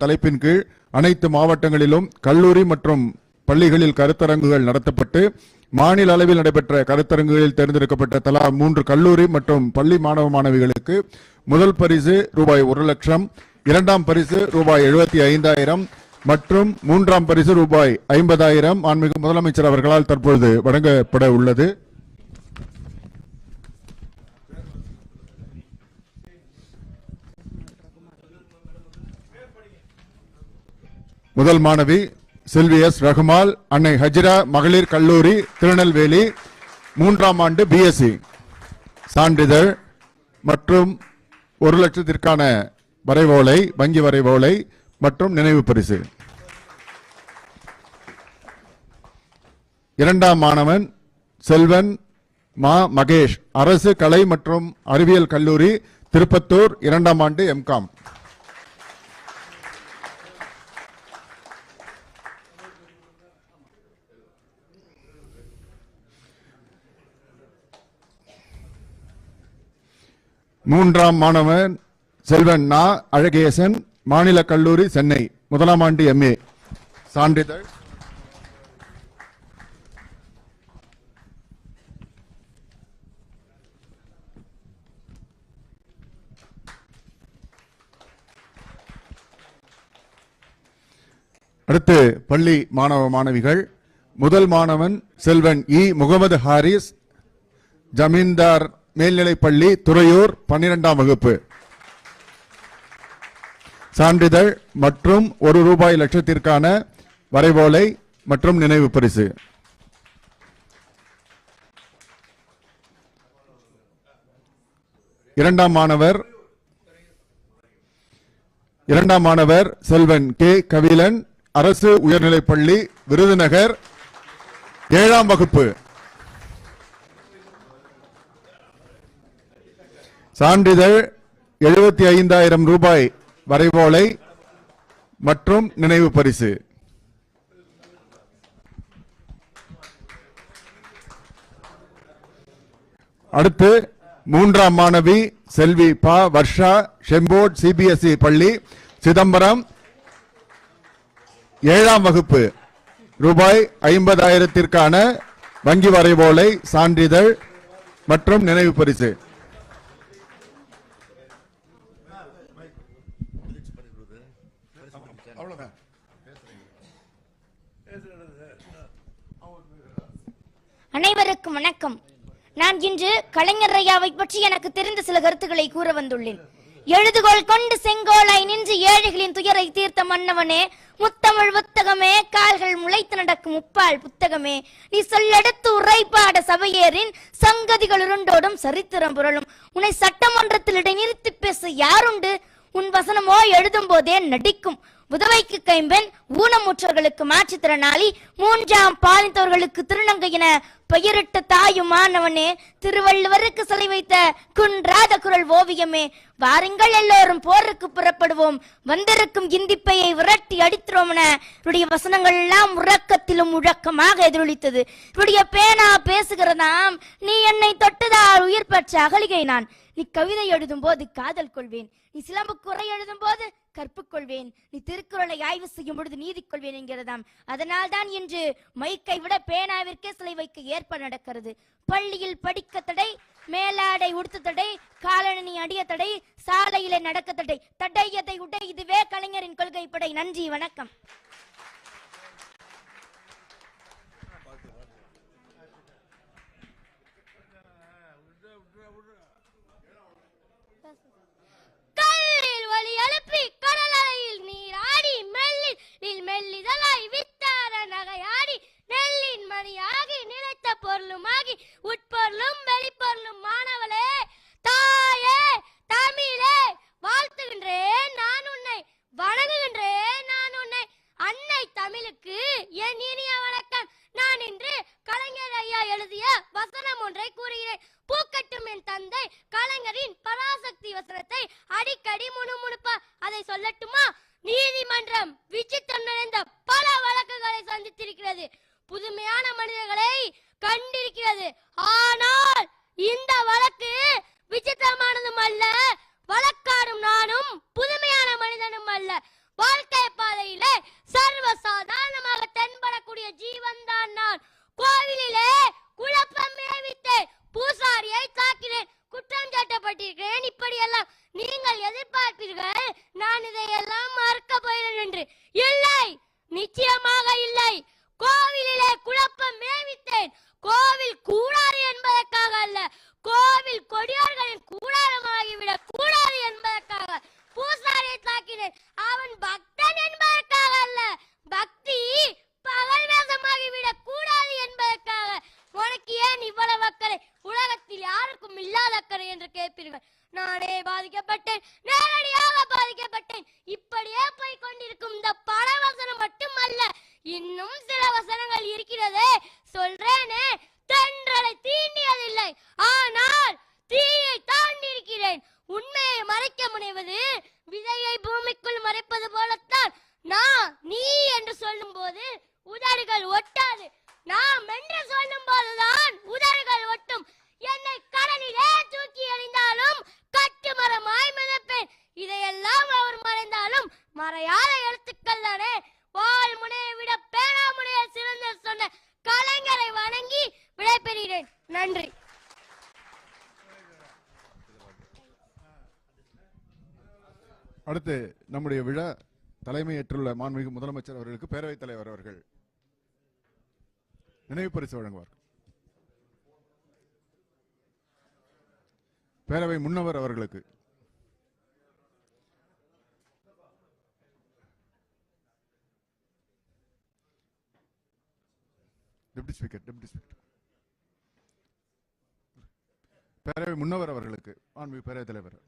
தலைப்பின் கீழ் அனைத்து மாவட்டங்களிலும் கல்லூரி மற்றும் பள்ளிகளில் கருத்தரங்குகள் நடத்தப்பட்டு மாநில அளவில் நடைபெற்ற கருத்தரங்குகளில் தேர்ந்தெடுக்கப்பட்ட தலா மூன்று கல்லூரி மற்றும் பள்ளி மாணவ மாணவிகளுக்கு முதல் பரிசு ரூபாய் ஒரு லட்சம் இரண்டாம் பரிசு ரூபாய் எழுபத்தி ஐந்தாயிரம் மற்றும் மூன்றாம் பரிசு ரூபாய் ஐம்பதாயிரம் ஆன்மீக முதலமைச்சர் அவர்களால் தற்பொழுது வழங்கப்பட உள்ளது. முதல் மாணவி செல்வி எஸ் ரகுமால் அன்னை ஹஜிரா மகளிர் கல்லூரி திருநெல்வேலி மூன்றாம் ஆண்டு பிஎஸ்சி சான்றிதழ் மற்றும் ஒரு லட்சத்திற்கான வரைவோலை வங்கி வரைவோலை மற்றும் நினைவு பரிசு. இரண்டாம் மாணவன் செல்வன் மா மகேஷ். அரசு கலை மற்றும் அறிவியல் கல்லூரி திருப்பத்தூர் இரண்டாம் ஆண்டு எம்காம் மூன்றாம் மாணவன் செல்வன் நா அழகேசன் மாநில கல்லூரி சென்னை முதலாம் ஆண்டு எம்ஏ சான்றிதழ். அடுத்து பள்ளி மாணவ மாணவிகள். முதல் மாணவன் செல்வன் இ முகமது ஹாரிஸ் ஜமீன்தார் மேல்நிலைப்பள்ளி துறையூர் பன்னிரெண்டாம் வகுப்பு. சான்றிதழ் மற்றும் ஒரு ரூபாய் லட்சத்திற்கான வரைவோலை மற்றும் நினைவு பரிசு. இரண்டாம் மாணவர் இரண்டாம் மாணவர் செல்வன் கே. கவிலன் அரசு உயர்நிலைப்பள்ளி விருதுநகர் ஏழாம் வகுப்பு. சான்றிதழ் எழுபத்தி ஐந்தாயிரம் ரூபாய் வரைவோலை மற்றும் நினைவு பரிசு. அடுத்து மூன்றாம் மாணவி செல்வி ப வர்ஷா செம்போட் சிபிஎஸ்இ பள்ளி சிதம்பரம் ஏழாம் வகுப்பு. ரூபாய் ஐம்பதாயிரத்திற்கான வங்கி வரைவோலை சான்றிதழ் மற்றும் நினைவு பரிசு. அனைவருக்கும் வணக்கம். நான் இன்று கலைஞர் ஐயாவை பற்றி எனக்கு தெரிந்த சில கருத்துக்களை கூற வந்துள்ளேன். எழுதுகோள் கொண்டு செங்கோலாய் நின்று ஏழைகளின் துயரை தீர்த்த மன்னவனே முத்தமிழ் புத்தகமே கால்கள் முளைத்து நடக்கும் முப்பால் புத்தகமே. நீ சொல்லெடுத்து உரைப்பாட சபையேறின் சங்கதிகள் உருண்டோடும் சரித்திரம் புரளும். உன்னை சட்டமன்றத்தில் இடைநிறுத்தி பேச யாருண்டு? உன் வசனமோ எழுதும் போதே நடிக்கும். உதவைக்கு கைம்பெண் ஊனமுற்றவர்களுக்கு மாற்றுத்திறனாளி மூன்றாம் பாலித்தவர்களுக்கு திருநங்கையின பெயரிட்ட தாயுமானவனே திருவள்ளுவருக்கு சிலை வைத்த குன்றாத குரல் ஓவியமே. வாருங்கள் எல்லோரும் போருக்கு புறப்படுவோம். வந்திருக்கும் இந்திப்பையை விரட்டி அடித்திரோம் என இவருடைய வசனங்கள் எல்லாம் உறக்கத்திலும் முழக்கமாக எதிரொலித்தது. இவருடைய பேனா பேசுகிறதாம் நீ என்னை தொட்டதால் உயிர் பெற்ற அகலிகை நான். நீ கவிதை எழுதும் போது காதல் கொள்வேன். நீ சிலம்பு குறை எழுதும் போது கற்புக்கொள்வேன் நீ திருக்குறளை ஆய்வு செய்யும் பொழுது நீதி கொள்வேன் என்கிறதாம். அதனால் தான் இன்று மைக்கை விட பேனாவிற்கே சிலை வைக்க ஏற்ப நடக்கிறது. பள்ளியில் படிக்க தடை மேலாடை உடுத்த தடை காலணி அடிய தடை சாலையில நடக்க தடை. தடையதை உடை இதுவே கலைஞரின் கொள்கைப்படை. நன்றி வணக்கம். என்று. இல்லை நிச்சயமாக இல்லை. கோவிலிலே குழப்பம் மேவித்தேன் கோவில் கூடாது என்பதற்காக அல்ல. கோவில் கொடியார்களின் கூடாரமாகிவிடக் கூடாது என்பதற்காக பூசாரியை தாக்கினேன். அவன் பக்தன் என்பதற்காக அல்ல. பக்தி பகல் வேதமாகிவிடக் கூடாது என்பதற்காக. உனக்கு ஏன் இவ்வளவு அக்கறை? உலகத்தில் யாருக்கும் இல்லாத அக்கறை என்று கேட்பீர்கள். நானே பாதிக்கப்பட்டேன் நேரடியாக பாதிக்கப்பட்டேன். இப்படியே போய் கொண்டிருக்கும் இந்த பண வசனம் மட்டுமல்ல இன்னும் சில வசனங்கள் இருக்கிறதே. சொல்றேனே தென்றலை தீண்டியதில்லை ஆனால் தீயை தாண்டி இருக்கிறேன் உண்மையை மறைக்க முனைவது விதையை பூமிக்குள் மறைப்பது போலத்தான். நான் நீ என்று சொல்லும் போது உதடுகள் ஒட்டாது. நாம் என்று சொல்லும் போதுதான் மறையாத எழுத்துக்கள் தானே வால் முனையை விட பேனா முனையை சிறந்த சொன்ன கலைஞரை வணங்கி விடைபெறுகிறேன். நன்றி. அடுத்து நம்முடைய விழா தலைமையேற்றுள்ள மாண்புமிகு முதலமைச்சர் அவர்களுக்கு பேரவைத் தலைவர் அவர்கள். நினைவு பரிசு வழங்குவார் பேரவை முன்னவர் அவர்களுக்கு. டெப்டி ஸ்பீக்கர் டெப்டி ஸ்பீக்கர் பேரவை முன்னவர் அவர்களுக்கு ஆன்மீக பேரவைத் தலைவர்.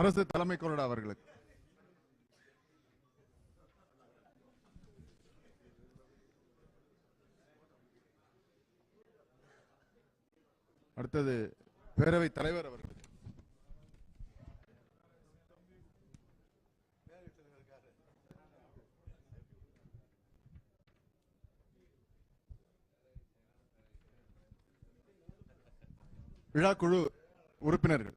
அரசு தலைமை கொறடா அவர்களுக்கு. அடுத்தது பேரவைத் தலைவர் அவர்கள். விழாக்குழு உறுப்பினர்கள்.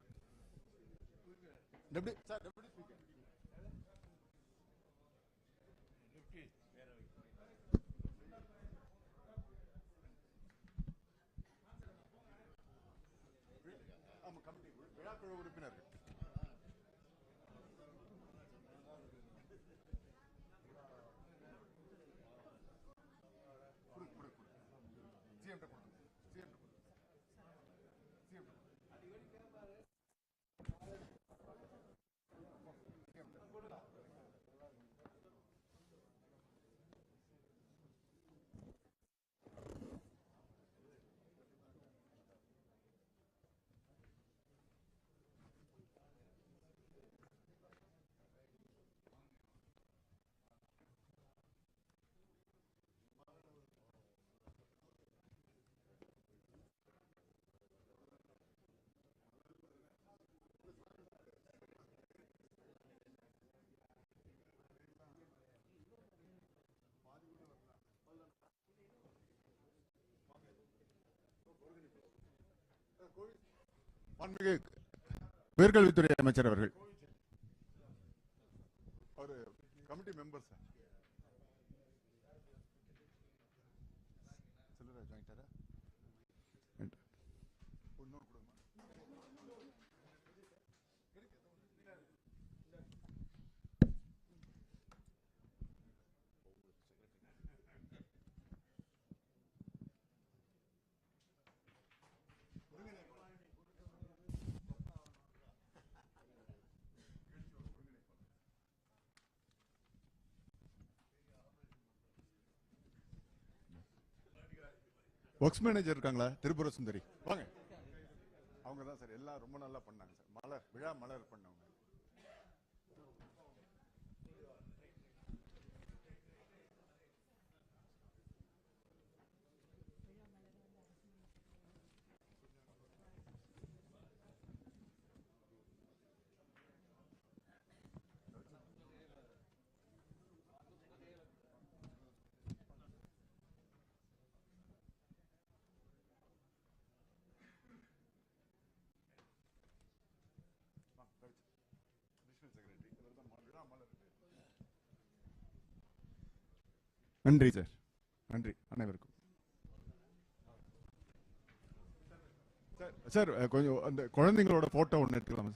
மாண்புமிகு உயர்கல்வித்துறை அமைச்சர் அவர்கள். ஒரு committee member sir works manager இருக்காங்களா? திருபுர சுந்தரி வாங்க. அவங்க தான் சார் எல்லாம் ரொம்ப நல்லா பண்ணாங்க சார். மலர் விழா மலர் பண்ணவங்க. நன்றி சார். நன்றி அனைவருக்கும். சார் கொஞ்சம் அந்த குழந்தைங்களோட போட்டோ ஒன்று எடுத்துக்கலாமா